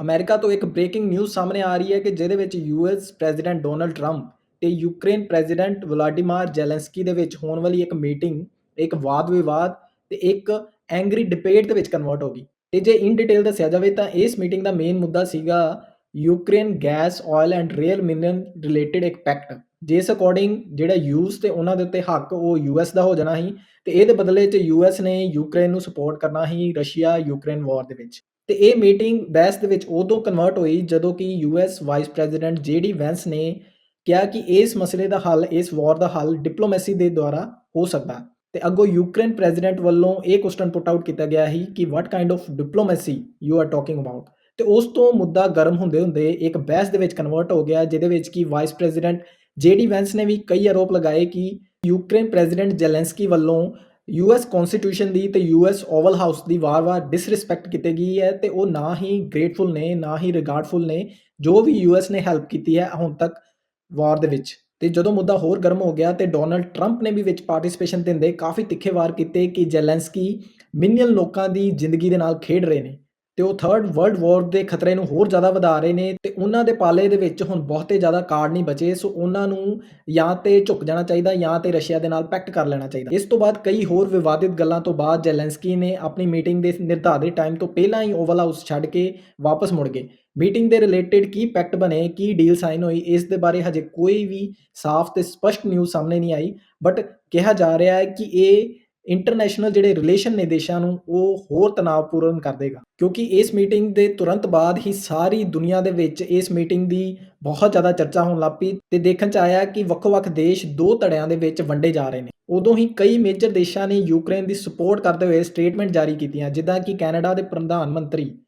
America ਤੋਂ ਇੱਕ breaking news ਸਾਹਮਣੇ ਆ ਰਹੀ ਹੈ ਕਿ ਜਿਹਦੇ ਵਿੱਚ ਯੂਐਸ ਪ੍ਰੈਜ਼ੀਡੈਂਟ ਡੋਨਲਡ ਟਰੰਪ ਤੇ ਯੂਕਰੇਨ ਪ੍ਰੈਜ਼ੀਡੈਂਟ ਵਲਾਡੀਮਾਰ ਜ਼ੈਲੈਂਸਕੀ ਦੇ ਵਿੱਚ ਹੋਣ ਵਾਲੀ ਇੱਕ ਮੀਟਿੰਗ ਇੱਕ ਵਾਦ ਵਿਵਾਦ ਤੇ ਇੱਕ ਐਂਗਰੀ ਡਿਬੇਟ ਦੇ ਵਿੱਚ ਕਨਵਰਟ ਹੋ ਗਈ। ਤੇ ਜੇ ਇਨ ਡਿਟੇਲ ਦੱਸਿਆ ਜਾਵੇ ਤਾਂ ਇਸ ਮੀਟਿੰਗ ਦਾ ਮੇਨ ਮੁੱਦਾ ਸੀਗਾ Ukraine gas oil and rare mineral related ਇੱਕ ਪੈਕਟ ਜਿਸ ਅਕੋਰਡਿੰਗ ਜਿਹੜਾ ਯੂਸ ਤੇ ਉਹਨਾਂ ਦੇ ਉੱਤੇ ਹੱਕ, ਉਹ ਯੂਐਸ ਦਾ ਹੋ ਜਾਣਾ ਸੀ ਤੇ ਇਹਦੇ ਬਦਲੇ 'ਚ ਯੂਐਸ ਨੇ ਯੂਕਰੇਨ ਨੂੰ ਸਪੋਰਟ ਕਰਨਾ ਸੀ ਰਸ਼ੀਆ ਯੂਕਰੇਨ ਵਾਰ ਦੇ ਵਿੱਚ। ਤੇ ਇਹ ਮੀਟਿੰਗ ਬਹਿਸ ਦੇ ਵਿੱਚ ਉਦੋਂ ਕਨਵਰਟ ਹੋਈ ਜਦੋਂ ਕਿ US vice president JD Vance ਨੇ ਕਿਹਾ ਕਿ ਇਸ ਮਸਲੇ ਦਾ ਹੱਲ, ਇਸ ਵਾਰ ਦਾ ਹੱਲ ਡਿਪਲੋਮੈਸੀ ਦੇ ਦੁਆਰਾ ਹੋ ਸਕਦਾ ਤੇ ਅੱਗੋਂ ਯੂਕਰੇਨ ਪ੍ਰੈਜ਼ੀਡੈਂਟ ਵੱਲੋਂ ਇਹ ਕੁਐਸਚਨ ਪੁੱਟ ਆਊਟ ਕੀਤਾ ਗਿਆ ਸੀ ਕਿ what kind of diplomacy you are talking about ਤੇ ਉਸ ਤੋਂ ਮੁੱਦਾ ਗਰਮ ਹੁੰਦੇ ਹੁੰਦੇ ਇੱਕ ਬਹਿਸ ਦੇ ਵਿੱਚ ਕਨਵਰਟ ਹੋ ਗਿਆ, ਜਿਹਦੇ ਵਿੱਚ ਕਿ ਵਾਈਸ ਪ੍ਰੈਜ਼ੀਡੈਂਟ ਜੇਡੀ ਵੈਂਸ ਨੇ ਵੀ ਕਈ ਆਰੋਪ ਲਗਾਏ ਕਿ ਯੂਕਰੇਨ ਪ੍ਰੈਜ਼ੀਡੈਂਟ ਜ਼ੈਲੈਂਸਕੀ ਵੱਲੋਂ ਯੂਐਸ ਕਨਸਟੀਟਿਊਸ਼ਨ ਦੀ ਤੇ ਯੂਐਸ ਓਵਲ ਹਾਊਸ ਦੀ ਵਾਰ-ਵਾਰ ਡਿਸਰਿਸਪੈਕਟ ਕੀਤੀ ਗਈ ਹੈ ਤੇ ਉਹ ਨਾ ਹੀ ਗ੍ਰੇਟਫੁਲ ਨੇ, ਨਾ ਹੀ ਰਿਗਾਰਡਫੁਲ ਨੇ, ਜੋ ਵੀ ਯੂਐਸ ਨੇ ਹੈਲਪ ਕੀਤੀ ਹੈ ਹੁਣ ਤੱਕ ਵਾਰ ਦੇ ਵਿੱਚ। ਤੇ ਜਦੋਂ ਮੁੱਦਾ ਹੋਰ ਗਰਮ ਹੋ ਗਿਆ ਤੇ ਡੋਨਲਡ ਟਰੰਪ ਨੇ ਵੀ ਵਿੱਚ ਪਾਰਟਿਸਿਪੇਸ਼ਨ ਦਿੰਦੇ ਕਾਫੀ ਤਿੱਖੇ ਵਾਰ ਕੀਤੇ ਕਿ ਜ਼ੈਲੈਂਸਕੀ ਮਿਲੀਅਨ ਲੋਕਾਂ ਦੀ ਜ਼ਿੰਦਗੀ ਦੇ ਨਾਲ ਖੇਡ ਰਹੇ ਨੇ। ਤੇ ਉਹ ਥਰਡ ਵਰਲਡ ਵਾਰ ਦੇ ਖਤਰੇ ਨੂੰ ਹੋਰ ਜ਼ਿਆਦਾ ਵਧਾ ਰਹੇ ਨੇ ਤੇ ਉਹਨਾਂ ਦੇ ਪਾਲੇ ਦੇ ਵਿੱਚ ਹੁਣ ਬਹੁਤੇ ਜ਼ਿਆਦਾ ਕਾਰਡ ਨਹੀਂ ਬਚੇ, ਸੋ ਉਹਨਾਂ ਨੂੰ ਜਾਂ ਤੇ ਝੁਕ ਜਾਣਾ ਚਾਹੀਦਾ ਜਾਂ ਤੇ ਰਸ਼ੀਆ ਦੇ ਨਾਲ ਪੈਕਟ ਕਰ ਲੈਣਾ ਚਾਹੀਦਾ। ਇਸ ਤੋਂ ਬਾਅਦ ਕਈ ਹੋਰ ਵਿਵਾਦਿਤ ਗੱਲਾਂ ਤੋਂ ਬਾਅਦ ਜ਼ੈਲੈਂਸਕੀ ਨੇ ਆਪਣੀ ਮੀਟਿੰਗ ਦੇ ਨਿਰਧਾਰਿਤ ਟਾਈਮ ਤੋਂ ਪਹਿਲਾਂ ਹੀ ਓਵਲ ਹਾਊਸ ਛੱਡ ਕੇ ਵਾਪਸ ਮੁੜ ਗਏ। ਮੀਟਿੰਗ ਦੇ ਰਿਲੇਟਡ ਕੀ ਪੈਕਟ ਬਣੇ, ਕੀ ਡੀਲ ਸਾਈਨ ਹੋਈ, ਇਸ ਦੇ ਬਾਰੇ ਹਜੇ ਕੋਈ ਵੀ ਸਾਫ਼ ਤੇ ਸਪਸ਼ਟ ਨਿਊਜ਼ ਸਾਹਮਣੇ ਨਹੀਂ ਆਈ ਬਟ ਕਿਹਾ ਜਾ ਰਿਹਾ ਹੈ ਕਿ ਇਹ ਇੰਟਰਨੈਸ਼ਨਲ ਜਿਹੜੇ ਰਿਲੇਸ਼ਨ ਨੇ ਦੇਸ਼ਾਂ ਨੂੰ, ਉਹ ਹੋਰ ਤਣਾਅਪੂਰਨ ਕਰ ਦੇਗਾ। ਕਿਉਂਕਿ ਇਸ ਮੀਟਿੰਗ ਦੇ ਤੁਰੰਤ ਬਾਅਦ ਹੀ ਸਾਰੀ ਦੁਨੀਆ ਦੇ ਵਿੱਚ ਇਸ ਮੀਟਿੰਗ ਦੀ ਬਹੁਤ ਜ਼ਿਆਦਾ ਚਰਚਾ ਹੋਣ ਲੱਗ ਪਈ ਤੇ ਦੇਖਣ ਚ ਆਇਆ ਕਿ ਵੱਖ-ਵੱਖ ਦੇਸ਼ ਦੋ ਧੜਿਆਂ ਦੇ ਵਿੱਚ ਵੰਡੇ ਜਾ ਰਹੇ ਨੇ। ਉਦੋਂ ਹੀ ਕਈ ਮੇਜਰ ਦੇਸ਼ਾਂ ਨੇ ਯੂਕਰੇਨ ਦੀ ਸਪੋਰਟ ਕਰਦੇ ਹੋਏ ਸਟੇਟਮੈਂਟ ਜਾਰੀ ਕੀਤੀਆਂ, ਜਿੱਦਾਂ ਕਿ ਕੈਨੇਡਾ ਦੇ ਪ੍ਰਧਾਨ ਮੰਤਰੀ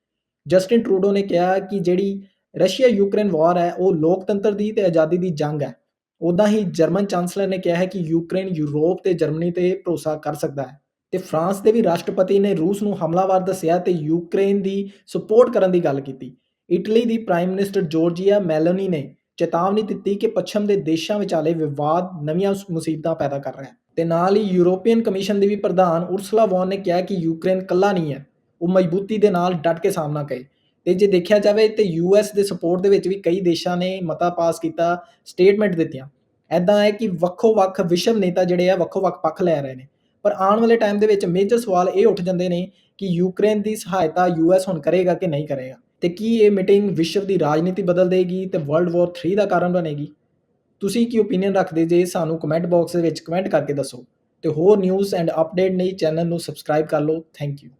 ਜਸਟਿਨ ਟਰੂਡੋ ਨੇ ਕਿਹਾ ਕਿ ਜਿਹੜੀ ਰਸ਼ੀਆ ਯੂਕਰੇਨ ਵਾਰ ਹੈ, ਉਹ ਲੋਕਤੰਤਰ ਦੀ ਤੇ ਆਜ਼ਾਦੀ ਦੀ ਜੰਗ ਹੈ। ਉਦਾਂ ਹੀ ਜਰਮਨ ਚਾਂਸਲਰ ਨੇ ਕਿਹਾ ਹੈ ਕਿ ਯੂਕਰੇਨ ਯੂਰਪ ਤੇ ਜਰਮਨੀ ਤੇ ਭਰੋਸਾ ਕਰ ਸਕਦਾ ਹੈ ਤੇ ਫਰਾਂਸ ਦੇ ਵੀ ਰਾਸ਼ਟਰਪਤੀ ਨੇ ਰੂਸ ਨੂੰ ਹਮਲਾਵਰ ਦੱਸਿਆ ਤੇ ਯੂਕਰੇਨ ਦੀ ਸਪੋਰਟ ਕਰਨ ਦੀ ਗੱਲ ਕੀਤੀ। ਇਟਲੀ ਦੀ ਪ੍ਰਾਈਮ ਮਿਨਿਸਟਰ ਜੋਰਜੀਆ ਮੈਲੋਨੀ ਨੇ ਚੇਤਾਵਨੀ ਦਿੱਤੀ ਕਿ ਪੱਛਮ ਦੇ ਦੇਸ਼ਾਂ ਵਿਚਾਲੇ ਵਿਵਾਦ ਨਵੀਆਂ ਮੁਸੀਬਤਾਂ ਪੈਦਾ ਕਰ ਰਿਹਾ ਹੈ ਤੇ ਨਾਲ ਹੀ ਯੂਰੋਪੀਅਨ ਕਮਿਸ਼ਨ ਦੇ ਵੀ ਪ੍ਰਧਾਨ ਉਰਸਲਾ ਵੌਨ ਨੇ ਕਿਹਾ ਕਿ ਯੂਕਰੇਨ ਕੱਲਾ ਨਹੀਂ ਹੈ, ਉਹ ਮਜ਼ਬੂਤੀ ਦੇ ਨਾਲ ਡਟ ਕੇ ਸਾਹਮਣਾ ਕਰੇ। ਤੇ ਜੇ ਦੇਖਿਆ ਜਾਵੇ ਤੇ ਯੂਐਸ ਦੇ ਸਪੋਰਟ ਦੇ ਵਿੱਚ ਵੀ ਕਈ ਦੇਸ਼ਾਂ ਨੇ ਮਤਾ ਪਾਸ ਕੀਤਾ ਸਟੇਟਮੈਂਟ ਦਿੱਤੀਆਂ। ਐਦਾਂ ਹੈ ਕਿ ਵੱਖੋ-ਵੱਖ ਵਿਸ਼ਵ ਨੇਤਾ ਜਿਹੜੇ ਆ, ਵੱਖੋ-ਵੱਖ ਪੱਖ ਲੈ ਰਹੇ ਨੇ। ਪਰ ਆਉਣ ਵਾਲੇ ਟਾਈਮ ਦੇ ਵਿੱਚ ਮੇਜਰ ਸਵਾਲ ਇਹ ਉੱਠ ਜਾਂਦੇ ਨੇ ਕਿ ਯੂਕਰੇਨ ਦੀ ਸਹਾਇਤਾ ਯੂਐਸ ਹੁਣ ਕਰੇਗਾ ਕਿ ਨਹੀਂ ਕਰੇਗਾ? ਤੇ ਕੀ ਇਹ ਮੀਟਿੰਗ ਵਿਸ਼ਵ ਦੀ ਰਾਜਨੀਤੀ ਬਦਲ ਦੇਗੀ ਤੇ ਵਰਲਡ ਵਾਰ 3 ਦਾ ਕਾਰਨ ਬਣੇਗੀ? ਤੁਸੀਂ ਕੀ ਓਪੀਨੀਅਨ ਰੱਖਦੇ ਜੇ ਸਾਨੂੰ ਕਮੈਂਟ ਬਾਕਸ ਦੇ ਵਿੱਚ ਕਮੈਂਟ ਕਰਕੇ ਦੱਸੋ। ਤੇ ਹੋਰ ਨਿਊਜ਼ ਐਂਡ ਅਪਡੇਟ ਲਈ ਚੈਨਲ ਨੂੰ ਸਬਸਕ੍ਰਾਈਬ ਕਰ ਲਓ। Thank you